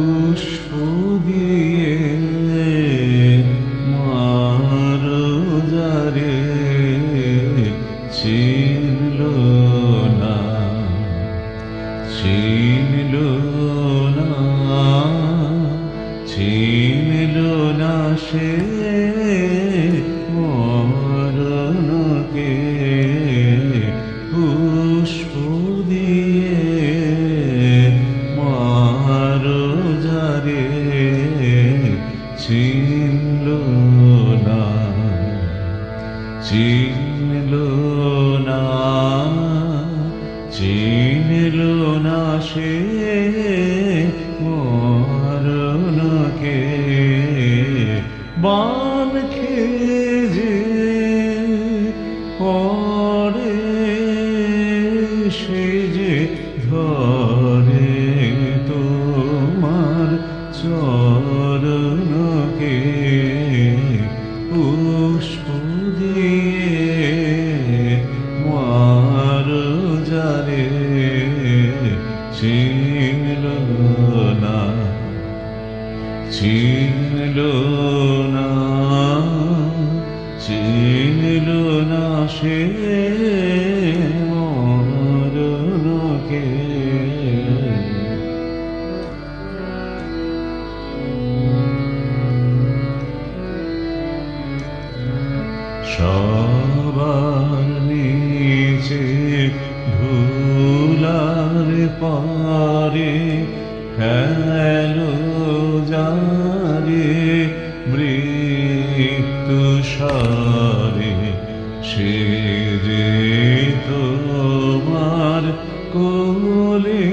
পুষ্প দিয়ে মার যারে ছিল না ছিল না ছিল না সে চিনল না চিনল না সে মরণকে বান খেয়ে পরে সে চিনল না চিনল না চিনল না সে সবার পারে খেলো যারে মৃত্যু সারে সে যে তোমার কোলে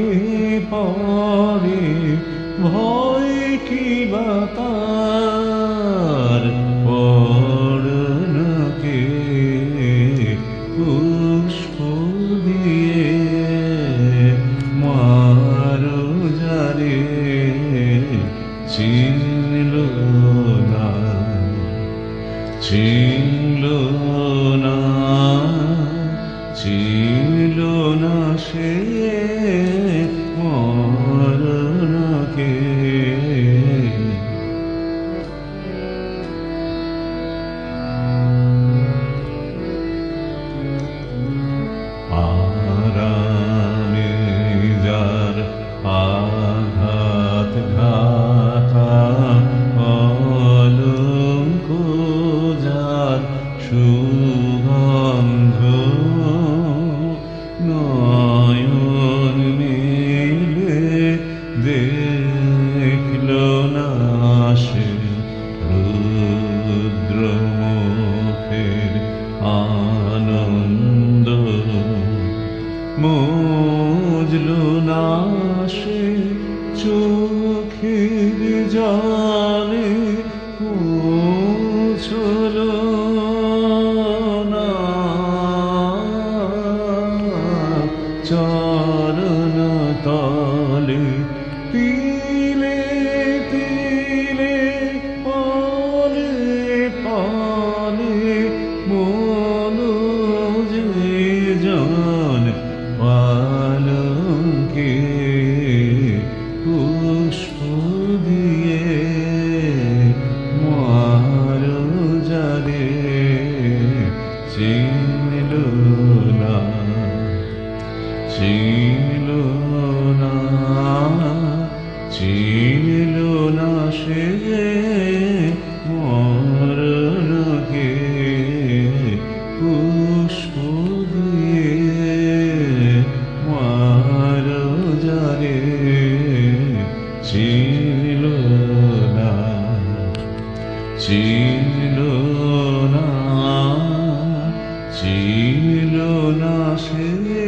পরে ভয় কি বাতার পড়নকে মজলো না সে চোখের জলে মুছলো না। চরণ তলে না সে মরণকে পুষ্প দিয়ে মার যারে চিনল না চিনল না চিনল না সে